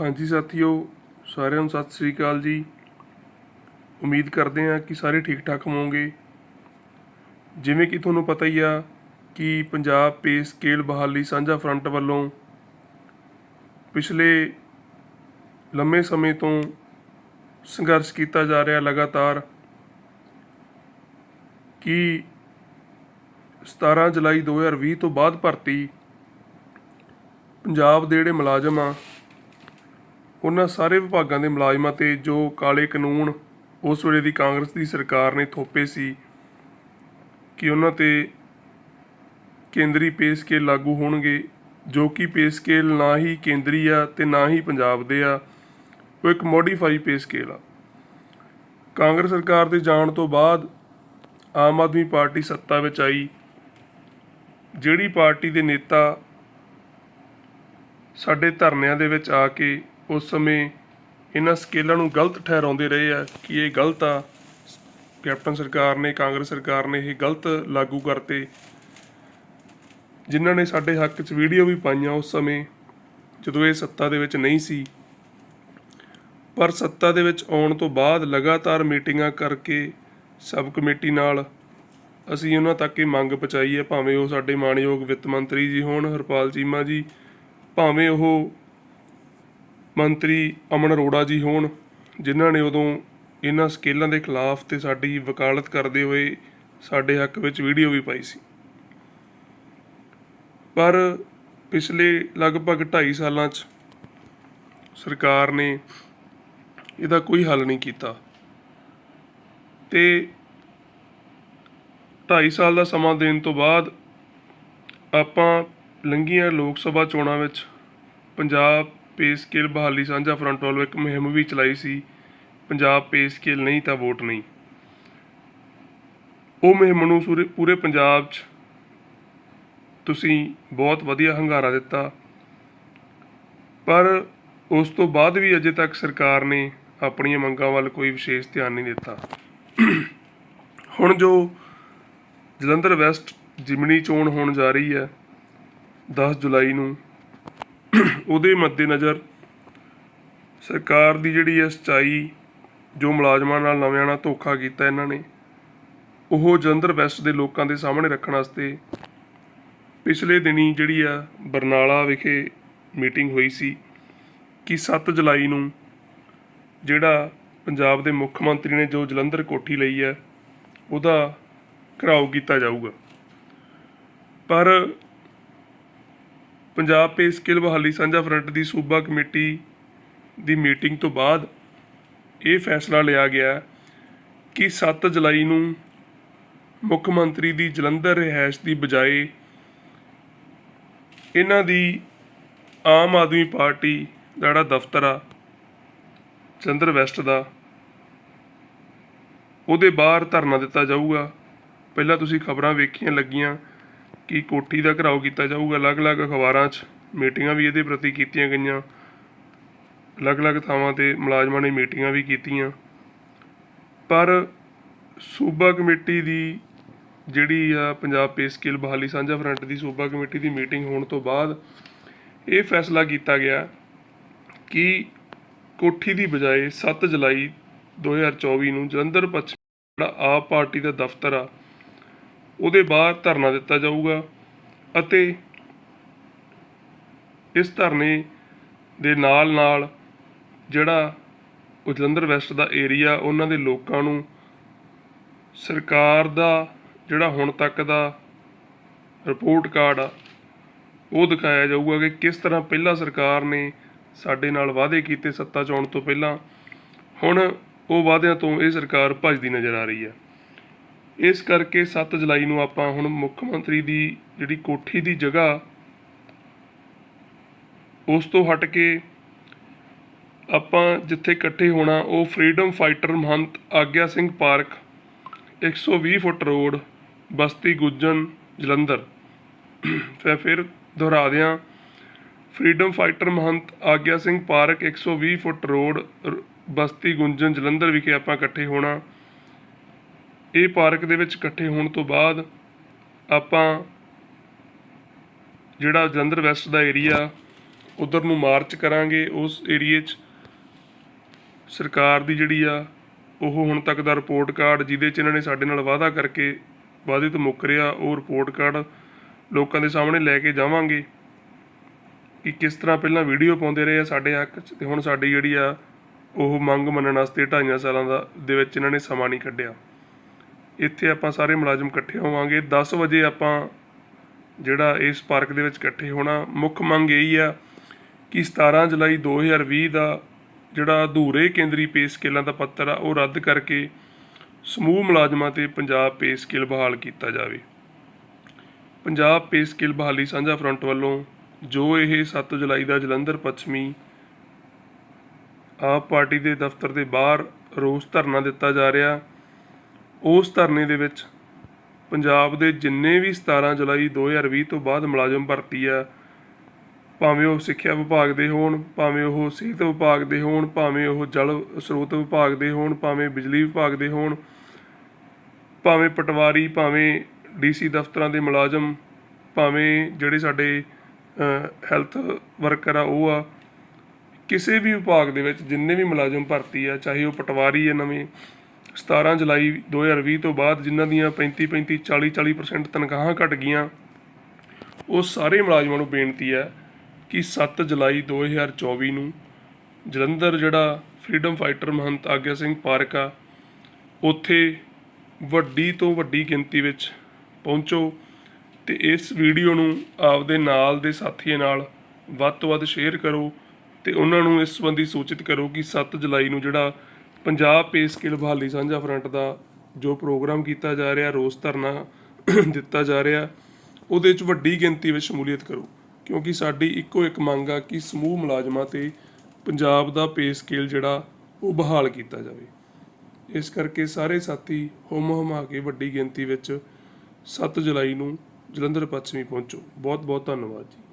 ਹਾਂਜੀ ਸਾਥੀਓ, ਸਾਰਿਆਂ ਨੂੰ ਸਤਿ ਸ੍ਰੀ ਅਕਾਲ ਜੀ। ਉਮੀਦ ਕਰਦੇ ਹਾਂ ਕਿ ਸਾਰੇ ਠੀਕ ਠਾਕ ਹੋਵੋਗੇ। ਜਿਵੇਂ ਕਿ ਤੁਹਾਨੂੰ ਪਤਾ ਹੀ ਆ ਕਿ ਪੰਜਾਬ ਪੇ ਸਕੇਲ ਬਹਾਲੀ ਸਾਂਝਾ ਫਰੰਟ ਵੱਲੋਂ ਪਿਛਲੇ ਲੰਮੇ ਸਮੇਂ ਤੋਂ ਸੰਘਰਸ਼ ਕੀਤਾ ਜਾ ਰਿਹਾ ਲਗਾਤਾਰ ਕਿ 17 ਜੁਲਾਈ 2020 ਤੋਂ ਬਾਅਦ ਭਰਤੀ ਪੰਜਾਬ ਦੇ ਜਿਹੜੇ ਮੁਲਾਜ਼ਮ ਆ ਉਹਨਾਂ ਸਾਰੇ ਵਿਭਾਗਾਂ ਦੇ ਮੁਲਾਜ਼ਮਾਂ ਤੇ ਜੋ ਕਾਲੇ ਕਾਨੂੰਨ ਉਸ ਵੇਲੇ ਦੀ ਕਾਂਗਰਸ ਦੀ ਸਰਕਾਰ ਨੇ ਥੋਪੇ ਸੀ ਕਿ ਉਹਨਾਂ ਤੇ ਕੇਂਦਰੀ ਪੇ ਸਕੇਲ ਲਾਗੂ ਹੋਣਗੇ, ਜੋ ਕਿ ਪੇ ਸਕੇਲ ਨਾ ਹੀ ਕੇਂਦਰੀ ਆ ਤੇ ਨਾ ਹੀ ਪੰਜਾਬ ਦੇ ਆ, ਉਹ ਇੱਕ ਮੋਡੀਫਾਈ ਪੇ ਸਕੇਲ ਆ ਕਾਂਗਰਸ ਸਰਕਾਰ ਦੇ ਜਾਣ ਤੋਂ ਬਾਅਦ ਆਮ ਆਦਮੀ ਪਾਰਟੀ ਸੱਤਾ ਵਿੱਚ ਆਈ, ਜਿਹੜੀ ਪਾਰਟੀ ਦੇ ਨੇਤਾ ਸਾਡੇ ਧਰਨਿਆਂ ਦੇ ਵਿੱਚ ਆ ਕੇ ਉਸ ਸਮੇਂ ਇਹਨਾਂ ਸਕੇਲਾਂ ਨੂੰ ਗਲਤ ਠਹਿਰਾਉਂਦੇ ਰਹੇ ਆ ਕਿ ਇਹ ਗਲਤ ਆ। ਕੈਪਟਨ ਸਰਕਾਰ ਨੇ, ਕਾਂਗਰਸ ਸਰਕਾਰ ਨੇ ਇਹ ਗਲਤ ਲਾਗੂ ਕਰਤੇ। ਜਿਨ੍ਹਾਂ ਨੇ ਸਾਡੇ ਹੱਕ 'ਚ ਵੀਡੀਓ ਵੀ ਪਾਈਆਂ ਉਸ ਸਮੇਂ, ਜਦੋਂ ਇਹ ਸੱਤਾ ਦੇ ਵਿੱਚ ਨਹੀਂ ਸੀ। ਪਰ ਸੱਤਾ ਦੇ ਵਿੱਚ ਆਉਣ ਤੋਂ ਬਾਅਦ ਲਗਾਤਾਰ ਮੀਟਿੰਗਾਂ ਕਰਕੇ ਸਬ ਕਮੇਟੀ ਨਾਲ ਅਸੀਂ ਉਹਨਾਂ ਤੱਕ ਇਹ ਮੰਗ ਪਹੁੰਚਾਈ ਹੈ, ਭਾਵੇਂ ਉਹ ਸਾਡੇ ਮਾਨਯੋਗ ਵਿੱਤ ਮੰਤਰੀ ਜੀ ਹੋਣ, ਹਰਪਾਲ ਚੀਮਾ ਜੀ, ਭਾਵੇਂ ਉਹ ਮੰਤਰੀ ਅਮਨ ਅਰੋੜਾ ਜੀ ਹੋਣ, ਜਿਨ੍ਹਾਂ ਨੇ ਉਦੋਂ ਇਹਨਾਂ ਸਕੇਲਾਂ ਦੇ ਖਿਲਾਫ ਤੇ ਸਾਡੀ ਵਕਾਲਤ ਕਰਦੇ ਹੋਏ ਸਾਡੇ ਹੱਕ ਵਿੱਚ ਵੀਡੀਓ ਵੀ ਪਾਈ ਸੀ। ਪਰ ਪਿਛਲੇ ਲਗਭਗ 2.5 ਸਾਲਾਂ 'ਚ ਸਰਕਾਰ ਨੇ ਇਹਦਾ ਕੋਈ ਹੱਲ ਨਹੀਂ ਕੀਤਾ। ਤੇ 2.5 ਸਾਲ ਦਾ ਸਮਾਂ ਦੇਣ ਤੋਂ ਬਾਅਦ ਆਪਾਂ ਲੰਘੀਆਂ ਲੋਕ ਸਭਾ ਚੋਣਾਂ ਵਿੱਚ ਪੰਜਾਬ ਪੇ ਸਕੇਲ ਬਹਾਲੀ ਸਾਂਝਾ ਫਰੰਟ ਵੱਲੋਂ ਇੱਕ ਮੁਹਿੰਮ ਵੀ ਚਲਾਈ ਸੀ। ਪੰਜਾਬ ਪੇ ਸਕੇਲ ਨਹੀਂ ਤਾਂ ਵੋਟ ਨਹੀਂ। ਉਹ ਮੁਹਿੰਮ ਨੂੰ ਸੂਰੇ- ਪੂਰੇ ਪੰਜਾਬ 'ਚ ਤੁਸੀਂ ਬਹੁਤ ਵਧੀਆ ਹੰਗਾਰਾ ਦਿੱਤਾ। ਪਰ ਉਸ ਤੋਂ ਬਾਅਦ ਵੀ ਅਜੇ ਤੱਕ ਸਰਕਾਰ ਨੇ ਆਪਣੀਆਂ ਮੰਗਾਂ ਵੱਲ ਕੋਈ ਵਿਸ਼ੇਸ਼ ਧਿਆਨ ਨਹੀਂ ਦਿੱਤਾ। ਹੁਣ ਜੋ ਜਲੰਧਰ ਵੈਸਟ ਜਿਮਨੀ ਚੋਣ ਹੋਣ ਜਾ ਰਹੀ ਹੈ 10 ਜੁਲਾਈ ਨੂੰ ਉਹਦੇ ਮੱਦੇਨਜ਼ਰ ਸਰਕਾਰ ਦੀ ਜਿਹੜੀ ਹੈ ਸਚਾਈ ਜੋ ਮੁਲਾਜ਼ਮਾਂ ਨਾਲ ਨਵਿਆਂ ਨਾਲ ਧੋਖਾ ਕੀਤਾ ਇਹਨਾਂ ਨੇ, ਉਹ ਜਲੰਧਰ ਵੈਸਟ ਦੇ ਲੋਕਾਂ ਦੇ ਸਾਹਮਣੇ ਰੱਖਣ ਵਾਸਤੇ ਪਿਛਲੇ ਦਿਨੀ ਜਿਹੜੀ ਆ ਬਰਨਾਲਾ ਵਿਖੇ ਮੀਟਿੰਗ ਹੋਈ ਸੀ ਕਿ 7 ਜੁਲਾਈ ਨੂੰ ਜਿਹੜਾ ਪੰਜਾਬ ਦੇ ਮੁੱਖ ਮੰਤਰੀ ਨੇ ਜੋ ਜਲੰਧਰ ਕੋਠੀ ਲਈ ਹੈ, ਉਹਦਾ ਘਰਾਓ ਕੀਤਾ ਜਾਊਗਾ। ਪਰ ਪੰਜਾਬ ਪੇ ਸਕਿੱਲ ਬਹਾਲੀ ਸਾਂਝਾ ਫਰੰਟ ਦੀ ਸੂਬਾ ਕਮੇਟੀ ਦੀ ਮੀਟਿੰਗ ਤੋਂ ਬਾਅਦ ਇਹ ਫੈਸਲਾ ਲਿਆ ਗਿਆ ਕਿ 7 ਜੁਲਾਈ ਨੂੰ ਮੁੱਖ ਮੰਤਰੀ ਦੀ ਜਲੰਧਰ ਰਿਹਾਇਸ਼ ਦੀ ਬਜਾਏ ਇਹਨਾਂ ਦੀ ਆਮ ਆਦਮੀ ਪਾਰਟੀ ਦਾ ਜਿਹੜਾ ਦਫ਼ਤਰ ਆ ਚੰਦਰ ਵੈਸਟ ਦਾ, ਉਹਦੇ ਬਾਹਰ ਧਰਨਾ ਦਿੱਤਾ ਜਾਊਗਾ। ਪਹਿਲਾਂ ਤੁਸੀਂ ਖਬਰਾਂ ਵੇਖੀਆਂ ਲੱਗੀਆਂ। ਕਿ ਕੋਠੀ ਦਾ ਘਰਾਓ ਕੀਤਾ ਜਾਊਗਾ। ਅਲੱਗ-ਅਲੱਗ ਅਖਬਾਰਾਂ 'ਚ ਮੀਟਿੰਗਾਂ ਵੀ ਇਹਦੇ ਪ੍ਰਤੀ ਕੀਤੀਆਂ ਗਈਆਂ। ਅਲੱਗ-ਅਲੱਗ ਥਾਵਾਂ ਤੇ ਮੁਲਾਜ਼ਮਾਂ ਨੇ ਮੀਟਿੰਗਾਂ ਵੀ ਕੀਤੀਆਂ। ਪਰ ਸੂਬਾ ਕਮੇਟੀ ਦੀ ਜਿਹੜੀ ਆ ਪੰਜਾਬ ਪੇ ਸਕੇਲ ਬਹਾਲੀ ਸਾਂਝਾ ਫਰੰਟ ਦੀ ਸੂਬਾ ਕਮੇਟੀ ਦੀ ਮੀਟਿੰਗ ਹੋਣ ਤੋਂ ਬਾਅਦ ਇਹ ਫੈਸਲਾ ਕੀਤਾ ਗਿਆ ਕਿ ਕੋਠੀ ਦੀ ਬਜਾਏ 7 ਜੁਲਾਈ 2024 ਨੂੰ ਜਲੰਧਰ ਪੱਛਮੀ ਜਿਹੜਾ ਆਪ ਪਾਰਟੀ ਦਾ ਦਫ਼ਤਰ ਆ ਉਹਦੇ ਬਾਹਰ ਧਰਨਾ ਦਿੱਤਾ ਜਾਊਗਾ ਅਤੇ ਇਸ ਧਰਨੇ ਦੇ ਨਾਲ ਨਾਲ ਜਿਹੜਾ ਉਹ ਜਲੰਧਰ ਵੈਸਟ ਦਾ ਏਰੀਆ ਉਹਨਾਂ ਦੇ ਲੋਕਾਂ ਨੂੰ ਸਰਕਾਰ ਦਾ ਜਿਹੜਾ ਹੁਣ ਤੱਕ ਦਾ ਰਿਪੋਰਟ ਕਾਰਡ ਆ, ਉਹ ਦਿਖਾਇਆ ਜਾਊਗਾ ਕਿ ਕਿਸ ਤਰ੍ਹਾਂ ਪਹਿਲਾਂ ਸਰਕਾਰ ਨੇ ਸਾਡੇ ਨਾਲ ਵਾਅਦੇ ਕੀਤੇ ਸੱਤਾ ਚੋਣ ਤੋਂ ਪਹਿਲਾਂ। ਹੁਣ ਉਹ ਵਾਅਦਿਆਂ ਤੋਂ ਇਹ ਸਰਕਾਰ ਭੱਜਦੀ ਨਜ਼ਰ ਆ ਰਹੀ ਹੈ ਇਸ ਕਰਕੇ 7 ਜੁਲਾਈ ਨੂੰ ਆਪਾਂ ਹੁਣ ਮੁੱਖ ਮੰਤਰੀ ਦੀ ਜਿਹੜੀ ਕੋਠੀ ਦੀ ਜਗ੍ਹਾ, ਉਸ ਤੋਂ ਹਟ ਕੇ ਆਪਾਂ ਜਿੱਥੇ ਇਕੱਠੇ ਹੋਣਾ, ਉਹ freedom fighter Mahant Agya Singh park 120 foot road, Basti Gujjan Jalandhar. ਫਿਰ ਫਿਰ ਦੁਹਰਾ ਦਿਆਂ freedom fighter Mahant Agya Singh park 120 foot road, Basti Gunjan Jalandhar ਵਿਖੇ ਆਪਾਂ ਇਕੱਠੇ ਹੋਣਾ। ਇਹ ਪਾਰਕ ਦੇ ਵਿੱਚ ਇਕੱਠੇ ਹੋਣ ਤੋਂ ਬਾਅਦ ਆਪਾਂ ਜਿਹੜਾ ਜਲੰਧਰ ਵੈਸਟ ਦਾ ਏਰੀਆ ਉਧਰ ਨੂੰ ਮਾਰਚ ਕਰਾਂਗੇ, ਉਸ ਏਰੀਏ 'ਚ ਸਰਕਾਰ ਦੀ ਜਿਹੜੀ ਆ, ਉਹ ਹੁਣ ਤੱਕ ਦਾ ਰਿਪੋਰਟ ਕਾਰਡ ਜਿਹਦੇ 'ਚ ਇਹਨਾਂ ਨੇ ਸਾਡੇ ਨਾਲ ਵਾਅਦਾ ਕਰਕੇ ਵਾਅਦੇ ਤੋਂ ਮੁੱਕਰਿਆ ਉਹ ਰਿਪੋਰਟ ਕਾਰਡ ਲੋਕਾਂ ਦੇ ਸਾਹਮਣੇ ਲੈ ਕੇ ਜਾਵਾਂਗੇ ਕਿ ਕਿਸ ਤਰ੍ਹਾਂ ਪਹਿਲਾਂ ਵੀਡੀਓ ਪਾਉਂਦੇ ਰਹੇ ਆ ਸਾਡੇ ਹੱਕ 'ਚ ਤੇ ਹੁਣ ਸਾਡੀ ਜਿਹੜੀ ਆ, ਉਹ ਮੰਗ ਮੰਨਣ ਵਾਸਤੇ ਢਾਈਆਂ ਸਾਲਾਂ ਦਾ, ਦੇ ਵਿੱਚ ਇਹਨਾਂ ਨੇ ਸਮਾਂ ਨਹੀਂ ਕੱਢਿਆ। ਇੱਥੇ ਆਪਾਂ ਸਾਰੇ ਮੁਲਾਜ਼ਮ ਇਕੱਠੇ ਹੋਵਾਂਗੇ। 10 ਵਜੇ ਆਪਾਂ ਜਿਹੜਾ ਇਸ ਪਾਰਕ ਦੇ ਵਿੱਚ ਇਕੱਠੇ ਹੋਣਾ। ਮੁੱਖ ਮੰਗ ਇਹੀ ਆ ਕਿ 17 ਜੁਲਾਈ 2020 ਦਾ ਜਿਹੜਾ ਅਧੂਰੇ ਕੇਂਦਰੀ ਪੇ ਸਕੇਲਾਂ ਦਾ ਪੱਤਰ ਆ, ਉਹ ਰੱਦ ਕਰਕੇ ਸਮੂਹ ਮੁਲਾਜ਼ਮਾਂ ਤੇ ਪੰਜਾਬ ਪੇ ਸਕੇਲ ਬਹਾਲ ਕੀਤਾ ਜਾਵੇ। ਪੰਜਾਬ ਪੇ ਸਕੇਲ ਬਹਾਲੀ ਸਾਂਝਾ ਫਰੰਟ ਵੱਲੋਂ ਜੋ ਇਹ 7 ਜੁਲਾਈ ਦਾ ਜਲੰਧਰ ਪੱਛਮੀ ਆਪ ਪਾਰਟੀ ਦੇ ਦਫ਼ਤਰ ਦੇ ਬਾਹਰ ਰੋਸ ਧਰਨਾ ਦਿੱਤਾ ਜਾ ਰਿਹਾ ਉਸ ਧਰਨੇ ਦੇ ਵਿੱਚ ਪੰਜਾਬ ਦੇ ਜਿੰਨੇ ਵੀ 17 ਜੁਲਾਈ 2020 ਤੋਂ ਬਾਅਦ ਮੁਲਾਜ਼ਮ ਭਰਤੀ ਆ, ਭਾਵੇਂ ਉਹ ਸਿੱਖਿਆ ਵਿਭਾਗ ਦੇ ਹੋਣ, ਭਾਵੇਂ ਉਹ ਸਿਹਤ ਵਿਭਾਗ ਦੇ ਹੋਣ, ਭਾਵੇਂ ਉਹ ਜਲ ਸਰੋਤ ਵਿਭਾਗ ਦੇ ਹੋਣ, ਭਾਵੇਂ ਬਿਜਲੀ ਵਿਭਾਗ ਦੇ ਹੋਣ, ਭਾਵੇਂ ਪਟਵਾਰੀ, ਭਾਵੇਂ ਡੀਸੀ ਦਫ਼ਤਰਾਂ ਦੇ ਮੁਲਾਜ਼ਮ, ਭਾਵੇਂ ਜਿਹੜੇ ਸਾਡੇ ਹੈਲਥ ਵਰਕਰ ਆ, ਉਹ ਆ, ਕਿਸੇ ਵੀ ਵਿਭਾਗ ਦੇ ਵਿੱਚ ਜਿੰਨੇ ਵੀ ਮੁਲਾਜ਼ਮ ਭਰਤੀ ਆ, ਚਾਹੇ ਉਹ ਪਟਵਾਰੀ ਆ ਨਵੇਂ 17 ਜੁਲਾਈ 2020 ਤੋਂ ਬਾਅਦ ਜਿਨ੍ਹਾਂ ਦੀਆਂ 35 35 40 40% ਤਨਖਾਹਾਂ ਘਟ ਗਈਆਂ, ਉਹ ਸਾਰੇ ਮੁਲਾਜ਼ਮਾਂ ਨੂੰ ਬੇਨਤੀ ਹੈ ਕਿ 7 ਜੁਲਾਈ 2024 ਨੂੰ ਜਲੰਧਰ ਜਿਹੜਾ freedom fighter Mahant Agya Singh park ਆ, ਉੱਥੇ ਵੱਡੀ ਤੋਂ ਵੱਡੀ ਗਿਣਤੀ ਵਿੱਚ ਪਹੁੰਚੋ ਤੇ ਇਸ ਵੀਡੀਓ ਨੂੰ ਆਪਦੇ ਨਾਲ ਦੇ ਸਾਥੀਆਂ ਨਾਲ ਵੱਧ ਤੋਂ ਵੱਧ ਸ਼ੇਅਰ ਕਰੋ ਤੇ ਉਹਨਾਂ ਨੂੰ ਇਸ ਸੰਬੰਧੀ ਸੂਚਿਤ ਕਰੋ ਕਿ 7 ਜੁਲਾਈ ਨੂੰ ਜਿਹੜਾ ਪੰਜਾਬ ਪੇ ਸਕੇਲ ਬਹਾਲੀ ਸਾਂਝਾ ਫਰੰਟ ਦਾ ਜੋ ਪ੍ਰੋਗਰਾਮ ਕੀਤਾ ਜਾ ਰਿਹਾ, ਰੋਸ ਧਰਨਾ ਦਿੱਤਾ ਜਾ ਰਿਹਾ, ਉਹਦੇ ਵਿੱਚ ਵੱਡੀ ਗਿਣਤੀ ਵਿੱਚ ਸ਼ਮੂਲੀਅਤ ਕਰੋ। ਕਿਉਂਕਿ ਸਾਡੀ ਇੱਕੋ ਇੱਕ ਮੰਗ ਆ ਕਿ ਸਮੂਹ ਮੁਲਾਜ਼ਮਾਂ ਤੇ ਪੰਜਾਬ ਦਾ ਪੇ ਸਕੇਲ ਜਿਹੜਾ, ਉਹ ਬਹਾਲ ਕੀਤਾ ਜਾਵੇ। ਇਸ ਕਰਕੇ ਸਾਰੇ ਸਾਥੀ ਹੁਮ ਹੁਮਾ ਕੇ ਵੱਡੀ ਗਿਣਤੀ ਵਿੱਚ 7 ਜੁਲਾਈ ਨੂੰ ਜਲੰਧਰ ਪੱਛਮੀ ਪਹੁੰਚੋ। ਬਹੁਤ ਬਹੁਤ ਧੰਨਵਾਦ ਜੀ।